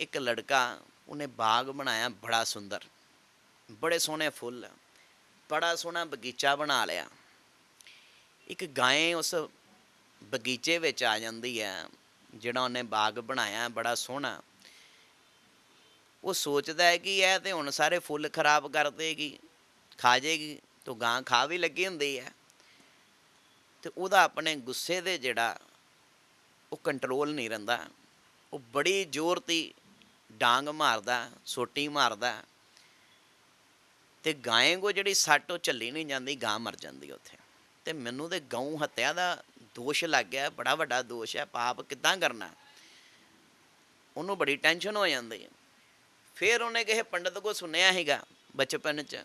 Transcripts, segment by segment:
ਇੱਕ ਲੜਕਾ ਉਹਨੇ ਬਾਗ ਬਣਾਇਆ, ਬੜਾ ਸੁੰਦਰ। ਬੜੇ ਸੋਹਣੇ ਫੁੱਲ, ਬੜਾ ਸੋਹਣਾ ਬਗੀਚਾ ਬਣਾ ਲਿਆ। ਇੱਕ ਗਾਂ ਉਸ ਬਗੀਚੇ ਵਿੱਚ ਆ ਜਾਂਦੀ ਹੈ, ਜਿਹੜਾ ਉਹਨੇ ਬਾਗ ਬਣਾਇਆ, ਬੜਾ ਸੋਹਣਾ। ਉਹ ਸੋਚਦਾ ਹੈ ਕਿ ਇਹ ਤੇ ਹੁਣ ਸਾਰੇ ਫੁੱਲ ਖਰਾਬ ਕਰ ਦੇਗੀ, ਖਾ ਜੇਗੀ, ਤੋ ਗਾਂ ਖਾ ਵੀ ਲੱਗੀ ਹੁੰਦੀ ਹੈ। ਤੇ ਉਹਦਾ ਆਪਣੇ ਗੁੱਸੇ ਦੇ ਜਿਹੜਾ ਉਹ ਕੰਟਰੋਲ ਨਹੀਂ ਰਹਿੰਦਾ। ਉਹ ਬੜੀ ਜ਼ੋਰ ਦੀ ਡਾਂਗ ਮਾਰਦਾ, ਸੋਟੀ ਮਾਰਦਾ, ਤੇ ਗਾਂ ਕੋ ਜਿਹੜੀ ਸੱਟ ਉਹ ਝੱਲੀ ਨਹੀਂ ਜਾਂਦੀ, ਗਾਂ ਮਰ ਜਾਂਦੀ ਉੱਥੇ। ਤੇ ਮੈਨੂੰ ਤੇ ਗਊ ਹੱਤਿਆ ਦਾ ਦੋਸ਼ ਲੱਗ ਗਿਆ, ਬੜਾ ਵੱਡਾ ਦੋਸ਼ ਹੈ, ਪਾਪ ਕਿੱਦਾਂ ਕਰਨਾ? ਉਹਨੂੰ ਬੜੀ ਟੈਨਸ਼ਨ ਹੋ ਜਾਂਦੀ ਹੈ। ਫਿਰ ਉਹਨੇ ਕਿਸੇ ਪੰਡਤ ਕੋ ਸੁਣਿਆ ਹੈਗਾ ਬਚਪਨ ਚ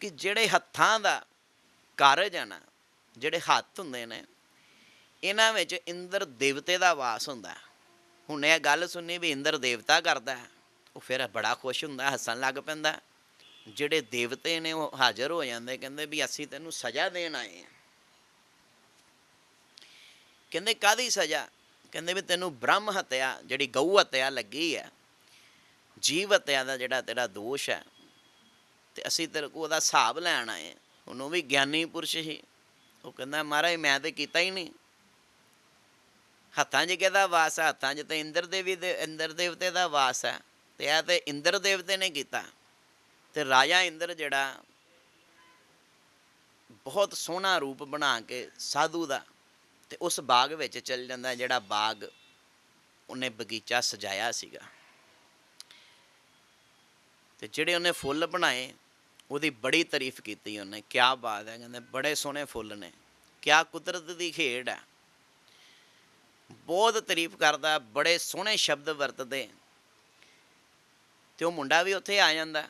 ਕਿ ਜਿਹੜੇ ਹੱਥਾਂ ਦਾ ਕਾਰਜ ਹੈ ਨਾ, ਜਿਹੜੇ ਹੱਥ ਹੁੰਦੇ ਨੇ, ਇਹਨਾਂ ਵਿੱਚ ਇੰਦਰ ਦੇਵਤੇ ਦਾ ਵਾਸ ਹੁੰਦਾ। ਹੈ। ਹੁਣ ਇਹ ਗੱਲ ਸੁਣੀ ਵੀ ਇੰਦਰ ਦੇਵਤਾ ਕਰਦਾ ਉਹ ਫਿਰ ਬੜਾ ਖੁਸ਼ ਹੁੰਦਾ, ਹੱਸਣ ਲੱਗ ਪੈਂਦਾ ਜਿਹੜੇ ਦੇਵਤੇ ਨੇ ਉਹ ਹਾਜ਼ਰ ਹੋ ਜਾਂਦੇ, ਕਹਿੰਦੇ ਵੀ ਅਸੀਂ ਤੈਨੂੰ ਸਜ਼ਾ ਦੇਣ ਆਏ ਹਾਂ। ਕਹਿੰਦੇ ਕਾਦੀ ਸਜ਼ਾ? ਕਹਿੰਦੇ ਵੀ ਤੈਨੂੰ ਬ੍ਰਹਮ ਹੱਤਿਆ, ਜਿਹੜੀ ਗਊ ਹੱਤਿਆ ਲੱਗੀ ਹੈ, ਜੀਵ ਹਤਿਆ ਦਾ ਜਿਹੜਾ ਤੇਰਾ ਦੋਸ਼ ਹੈ, ਤੇ ਅਸੀਂ ਤੇਰੇ ਕੋਲ ਉਹਦਾ ਹਿਸਾਬ ਲੈਣ ਆਏ ਹਾਂ। ਹੁਣ ਉਹ ਵੀ ਗਿਆਨੀ ਪੁਰਸ਼ ਸੀ ਉਹ ਕਹਿੰਦਾ, ਮਹਾਰਾਜ, ਮੈਂ ਤੇ ਕੀਤਾ ਹੀ ਨਹੀਂ। ਹੱਥਾਂ 'ਚ ਕਿਹਦਾ ਵਾਸ ਹੈ ਹੱਥਾਂ 'ਚ ਤੇ ਇੰਦਰ ਦੇਵੀ ਦੇ ਇੰਦਰ ਦੇਵਤੇ ਦਾ ਵਾਸ ਹੈ ਤੇ ਇਹ ਤੇ ਇੰਦਰ ਦੇਵਤੇ ਨੇ ਕੀਤਾ। ਤੇ ਰਾਜਾ ਇੰਦਰ ਜਿਹੜਾ ਬਹੁਤ ਸੋਹਣਾ ਰੂਪ ਬਣਾ ਕੇ ਸਾਧੂ ਦਾ ਤੇ ਉਸ ਬਾਗ ਵਿੱਚ ਚੱਲ ਜਾਂਦਾ ਜਿਹੜਾ ਬਾਗ ਉਹਨੇ ਬਗੀਚਾ ਸਜਾਇਆ ਸੀਗਾ। ਤੇ ਜਿਹੜੇ ਉਹਨੇ ਫੁੱਲ ਬਣਾਏ, ਉਹਦੀ ਬੜੀ ਤਾਰੀਫ ਕੀਤੀ ਉਹਨੇ। ਕਿਆ ਬਾਤ ਹੈ, ਕਹਿੰਦੇ ਬੜੇ ਸੋਹਣੇ ਫੁੱਲ ਨੇ। ਕਿਆ ਕੁਦਰਤ ਦੀ ਖੇਡ ਹੈ ਬਹੁਤ ਤਾਰੀਫ ਕਰਦਾ, ਬੜੇ ਸੋਹਣੇ ਸ਼ਬਦ ਵਰਤਦੇ ਤੇ ਉਹ ਮੁੰਡਾ ਵੀ ਉੱਥੇ ਆ ਜਾਂਦਾ।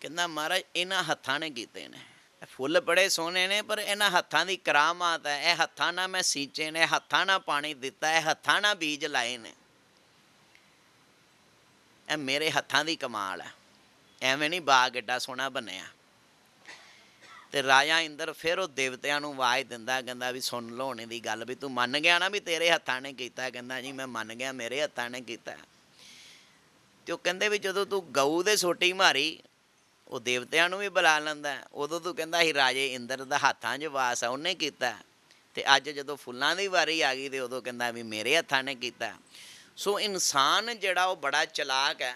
ਕਹਿੰਦਾ, ਮਹਾਰਾਜ, ਇਹਨਾਂ ਹੱਥਾਂ ਨੇ ਕੀਤੇ ਨੇ। ਫੁੱਲ ਬੜੇ ਸੋਹਣੇ ਨੇ, ਪਰ ਇਹਨਾਂ ਹੱਥਾਂ ਦੀ ਕਰਾਮਾਤ ਹੈ। ਇਹ ਹੱਥਾਂ ਨਾਲ ਮੈਂ ਸੀਂਚੇ ਨੇ ਹੱਥਾਂ ਨਾਲ ਪਾਣੀ ਦਿੱਤਾ ਹੈ ਹੱਥਾਂ ਨਾਲ ਬੀਜ ਲਾਏ ਨੇ। ਇਹ ਮੇਰੇ ਹੱਥਾਂ ਦੀ ਕਮਾਲ ਹੈ। ਐਵੇਂ ਨਹੀਂ ਬਾਗ ਏਡਾ ਸੋਹਣਾ ਬਣਿਆ। ਤੇ ਰਾਜਾ ਇੰਦਰ ਫਿਰ ਉਹ ਦੇਵਤਿਆਂ ਨੂੰ ਆਵਾਜ਼ ਦਿੰਦਾ, ਕਹਿੰਦਾ ਵੀ ਸੁਣ ਲਓ ਹੁਣ ਦੀ ਗੱਲ ਵੀ ਤੂੰ ਮੰਨ ਗਿਆ ਨਾ ਵੀ ਤੇਰੇ ਹੱਥਾਂ ਨੇ ਕੀਤਾ, ਕਹਿੰਦਾ ਜੀ ਮੈਂ ਮੰਨ ਗਿਆ, ਮੇਰੇ ਹੱਥਾਂ ਨੇ ਕੀਤਾ। ਤੇ ਉਹ ਕਹਿੰਦੇ ਵੀ ਜਦੋਂ ਤੂੰ ਗਊ ਦੇ ਸੋਟੀ ਮਾਰੀ, ਉਹ ਦੇਵਤਿਆਂ ਨੂੰ ਵੀ ਬੁਲਾ ਲੈਂਦਾ। ਉਦੋਂ ਤੂੰ ਕਹਿੰਦਾ ਸੀ, ਰਾਜੇ, ਇੰਦਰ ਦਾ ਹੱਥਾਂ 'ਚ ਵਾਸ ਆ, ਉਹਨੇ ਕੀਤਾ। ਤੇ ਅੱਜ ਜਦੋਂ ਫੁੱਲਾਂ ਦੀ ਵਾਰੀ ਆ ਗਈ ਤੇ ਉਦੋਂ ਕਹਿੰਦਾ ਵੀ ਮੇਰੇ ਹੱਥਾਂ ਨੇ ਕੀਤਾ। ਸੋ ਇਨਸਾਨ ਜਿਹੜਾ ਉਹ ਬੜਾ ਚਲਾਕ ਹੈ